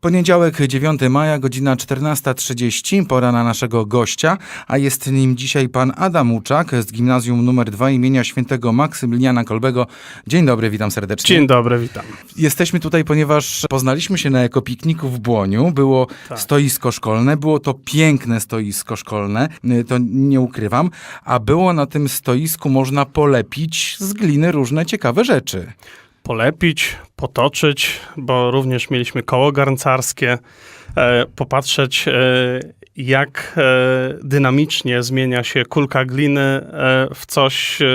Poniedziałek, 9 maja, godzina 14.30, pora na naszego gościa, a jest nim dzisiaj pan Adam Łuczak z Gimnazjum nr 2 imienia świętego Maksymiliana Kolbego. Dzień dobry, witam serdecznie. Dzień dobry, witam. Jesteśmy tutaj, ponieważ poznaliśmy się na ekopikniku w Błoniu. Było Tak. stoisko szkolne, było to piękne stoisko szkolne, y, to nie ukrywam, a było na tym stoisku można polepić z gliny różne ciekawe rzeczy. Polepić, potoczyć, bo również mieliśmy koło garncarskie, e, popatrzeć, e, jak e, dynamicznie zmienia się kulka gliny e, w coś e,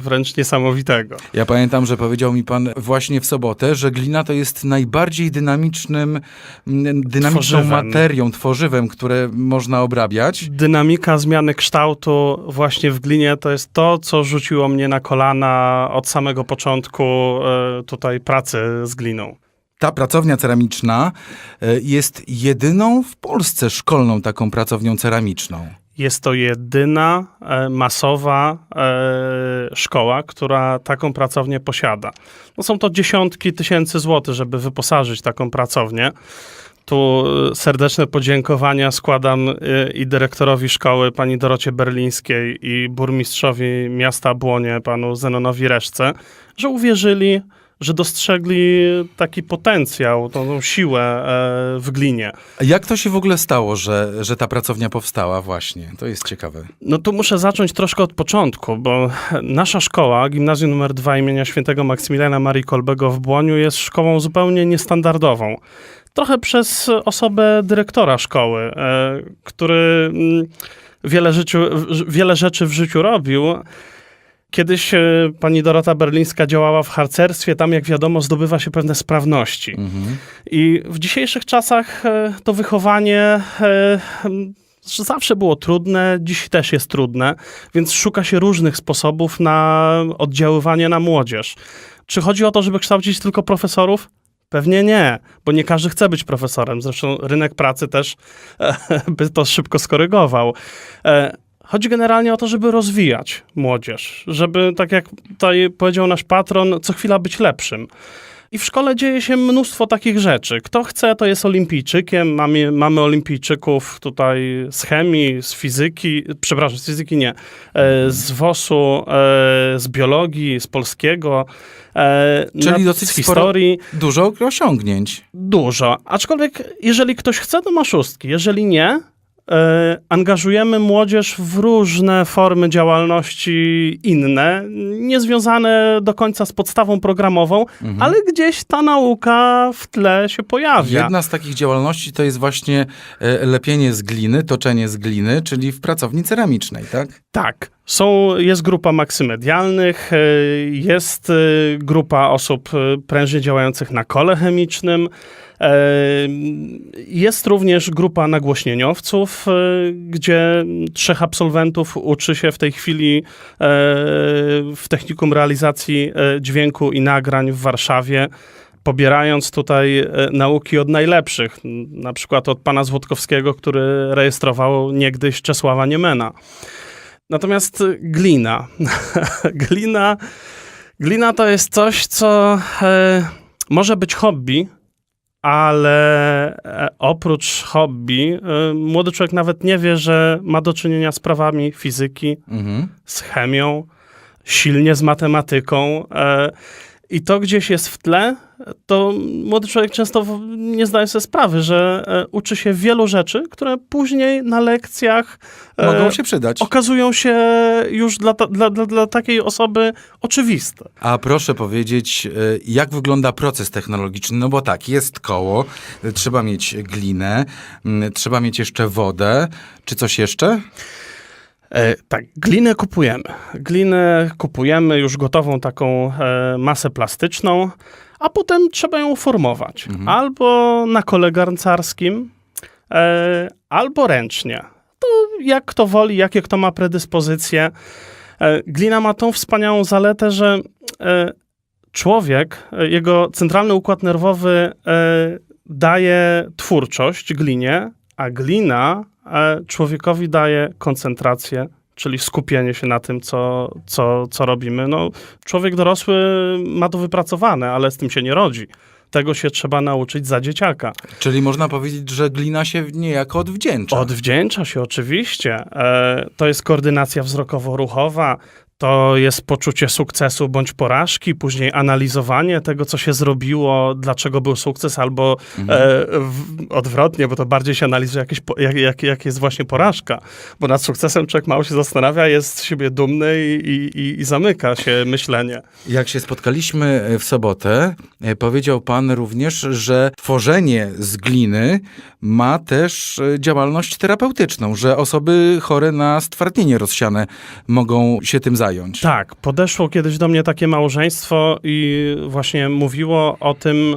wręcz niesamowitego. Ja pamiętam, że powiedział mi pan właśnie w sobotę, że glina to jest najbardziej dynamicznym, mm, dynamiczną Tworzywem. materią, tworzywem, które można obrabiać. Dynamika zmiany kształtu właśnie w glinie to jest to, co rzuciło mnie na kolana od samego początku tutaj pracy z gliną. Ta pracownia ceramiczna e, jest jedyną w Polsce szkolną taką pracownią ceramiczną. Jest to jedyna e, masowa e, szkoła, która taką pracownię posiada. No są to dziesiątki tysięcy złotych, żeby wyposażyć taką pracownię. Tu e, serdeczne podziękowania składam e, i dyrektorowi szkoły, pani Dorocie Berlińskiej i burmistrzowi miasta Błonie, panu Zenonowi Reszce, że uwierzyli, że dostrzegli taki potencjał, tą, tą siłę e, w glinie. Jak to się w ogóle stało, że, że ta pracownia powstała właśnie? To jest ciekawe. No tu muszę zacząć troszkę od początku, bo nasza szkoła, gimnazjum nr 2 imienia świętego Maksymiliana Marii Kolbego w Błoniu jest szkołą zupełnie niestandardową. Trochę przez osobę dyrektora szkoły, e, który mm, wiele, życiu, wiele rzeczy w życiu robił. Kiedyś e, pani Dorota Berlińska działała w harcerstwie, tam jak wiadomo zdobywa się pewne sprawności. Mhm. I w dzisiejszych czasach e, to wychowanie e, zawsze było trudne, dziś też jest trudne, więc szuka się różnych sposobów na oddziaływanie na młodzież. Czy chodzi o to, żeby kształcić tylko profesorów? Pewnie nie, bo nie każdy chce być profesorem. Zresztą rynek pracy też by to szybko skorygował. Chodzi generalnie o to, żeby rozwijać młodzież, żeby, tak jak tutaj powiedział nasz patron, co chwila być lepszym. I w szkole dzieje się mnóstwo takich rzeczy. Kto chce, to jest olimpijczykiem. Mamy, mamy olimpijczyków tutaj z chemii, z fizyki, przepraszam, z fizyki nie, e, z WOS-u, e, z biologii, z polskiego, e, Czyli dosyć z sporo- historii. Dużo osiągnięć. Dużo. Aczkolwiek, jeżeli ktoś chce, to ma szóstki. Jeżeli nie, angażujemy młodzież w różne formy działalności inne, niezwiązane do końca z podstawą programową, ale gdzieś ta nauka w tle się pojawia. Jedna z takich działalności to jest właśnie e, lepienie z gliny, toczenie z gliny, czyli w pracowni ceramicznej, tak? Tak. Są, jest grupa maksymedialnych, e, jest e, grupa osób e, prężnie działających na kole chemicznym, e, jest również grupa nagłośnieniowców, e, gdzie trzech absolwentów uczy się w tej chwili e, w technikum realizacji e, dźwięku i nagrań w Warszawie pobierając tutaj nauki od najlepszych, na przykład od pana Złotkowskiego, który rejestrował niegdyś Czesława Niemena. Natomiast glina. glina. Glina to jest coś, co może być hobby, ale e, oprócz hobby, e, młody człowiek nawet nie wie, że ma do czynienia z prawami fizyki, Mhm. z chemią, silnie z matematyką. I to gdzieś jest w tle, to młody człowiek często nie zdaje sobie sprawy, że e, uczy się wielu rzeczy, które później na lekcjach e, Mogą się przydać. okazują się już dla, dla, dla, dla takiej osoby oczywiste. A proszę powiedzieć, e, jak wygląda proces technologiczny? No bo tak, jest koło, trzeba mieć glinę, trzeba mieć jeszcze wodę. Czy coś jeszcze? E, tak, glinę kupujemy. Glinę kupujemy już gotową taką e, masę plastyczną, a potem trzeba ją formować. Albo na kole garncarskim, e, albo ręcznie. To jak kto woli, jakie kto ma predyspozycje. Glina ma tą wspaniałą zaletę, że człowiek, jego centralny układ nerwowy daje twórczość glinie, a glina człowiekowi daje koncentrację, czyli skupienie się na tym, co, co, co robimy. No, człowiek dorosły ma to wypracowane, ale z tym się nie rodzi. Tego się trzeba nauczyć za dzieciaka. Czyli można powiedzieć, że glina się niejako odwdzięcza. Odwdzięcza się oczywiście. E, to jest koordynacja wzrokowo-ruchowa, to jest poczucie sukcesu bądź porażki, później analizowanie tego, co się zrobiło, dlaczego był sukces, albo e, w, odwrotnie, bo to bardziej się analizuje, jakieś, jak, jak, jak jest właśnie porażka. Bo nad sukcesem człowiek mało się zastanawia, jest z siebie dumny i, i, i zamyka się myślenie. Jak się spotkaliśmy w sobotę, e, powiedział pan również, że tworzenie z gliny ma też e, działalność terapeutyczną, że osoby chore na stwardnienie rozsiane mogą się tym zająć. Tak, podeszło kiedyś do mnie takie małżeństwo i właśnie mówiło o tym,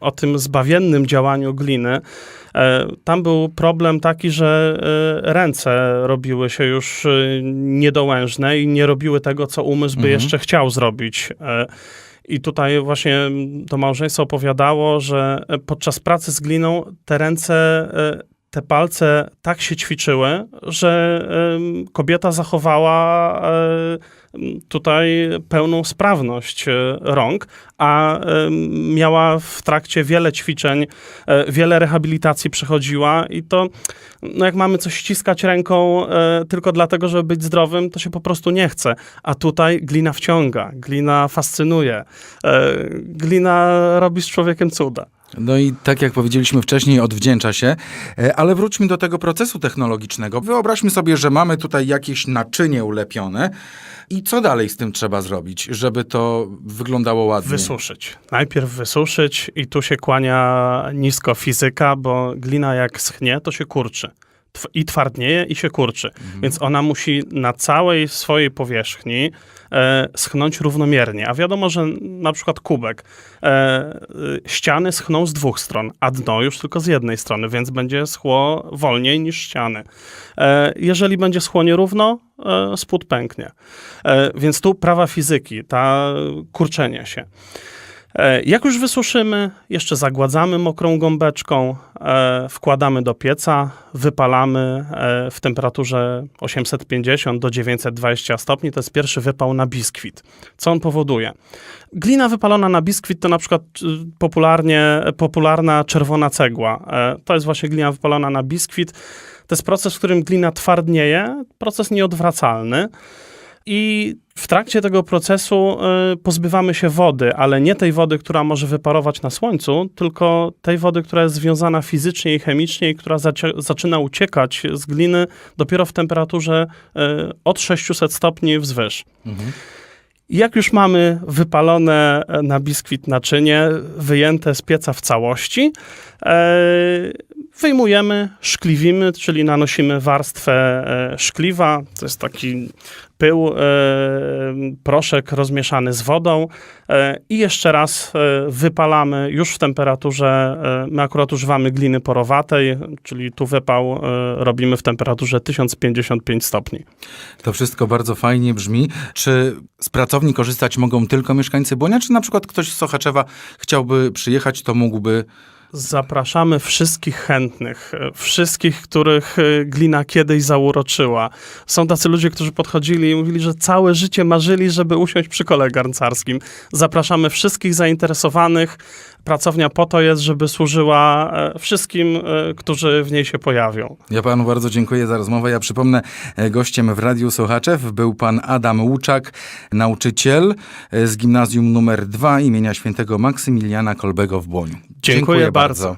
o tym zbawiennym działaniu gliny. E, Tam był problem taki, że e, ręce robiły się już e, niedołężne i nie robiły tego, co umysł by jeszcze chciał zrobić. I tutaj właśnie to małżeństwo opowiadało, że podczas pracy z gliną te ręce, te palce tak się ćwiczyły, że kobieta zachowała e, tutaj pełną sprawność e, rąk, a miała w trakcie wiele ćwiczeń, e, wiele rehabilitacji przechodziła i to, no jak mamy coś ściskać ręką tylko dlatego, żeby być zdrowym, to się po prostu nie chce. A tutaj glina wciąga, glina fascynuje, glina robi z człowiekiem cuda. No i tak jak powiedzieliśmy wcześniej, odwdzięcza się, E, ale wróćmy do tego procesu technologicznego. Wyobraźmy sobie, że mamy tutaj jakieś naczynie ulepione i co dalej z tym trzeba zrobić, żeby to wyglądało ładnie? Wysuszyć. Najpierw wysuszyć i tu się kłania nisko fizyka, bo glina jak schnie, to się kurczy. I twardnieje, i się kurczy. Więc ona musi na całej swojej powierzchni schnąć równomiernie. A wiadomo, że na przykład kubek, e, y, ściany schną z dwóch stron, a dno już tylko z jednej strony, więc będzie schło wolniej niż ściany. E, jeżeli będzie schło nierówno, e, spód pęknie. E, więc tu prawa fizyki, ta kurczenie się. E, Jak już wysuszymy, jeszcze zagładzamy mokrą gąbeczką, e, wkładamy do pieca, wypalamy e, w temperaturze 850 do 920 stopni. To jest pierwszy wypał na biskwit. Co on powoduje? Glina wypalona na biskwit to na przykład y, popularnie, popularna czerwona cegła. To jest właśnie glina wypalona na biskwit. To jest proces, w którym glina twardnieje, proces nieodwracalny. I w trakcie tego procesu y, pozbywamy się wody, ale nie tej wody, która może wyparować na słońcu, tylko tej wody, która jest związana fizycznie i chemicznie i która zaczyna uciekać z gliny dopiero w temperaturze y, od 600 stopni wzwyż. Jak już mamy wypalone e, na biskwit naczynie, wyjęte z pieca w całości, e, wyjmujemy, szkliwimy, czyli nanosimy warstwę e, szkliwa. To jest taki pył, e, proszek rozmieszany z wodą e, i jeszcze raz e, wypalamy już w temperaturze, my akurat używamy gliny porowatej, czyli tu wypał robimy w temperaturze 1055 stopni. To wszystko bardzo fajnie brzmi. Czy z pracowni korzystać mogą tylko mieszkańcy Błonia, czy na przykład ktoś z Sochaczewa chciałby przyjechać, to mógłby... Zapraszamy wszystkich chętnych, e, wszystkich, których e, glina kiedyś zauroczyła. Są tacy ludzie, którzy podchodzili i mówili, że całe życie marzyli, żeby usiąść przy kole garncarskim. Zapraszamy wszystkich zainteresowanych. Pracownia po to jest, żeby służyła e, wszystkim, którzy w niej się pojawią. Ja panu bardzo dziękuję za rozmowę. Ja przypomnę, gościem w Radiu Sochaczew był pan Adam Łuczak, nauczyciel z gimnazjum numer 2 imienia świętego Maksymiliana Kolbego w Błoniu. Dziękuję bardzo.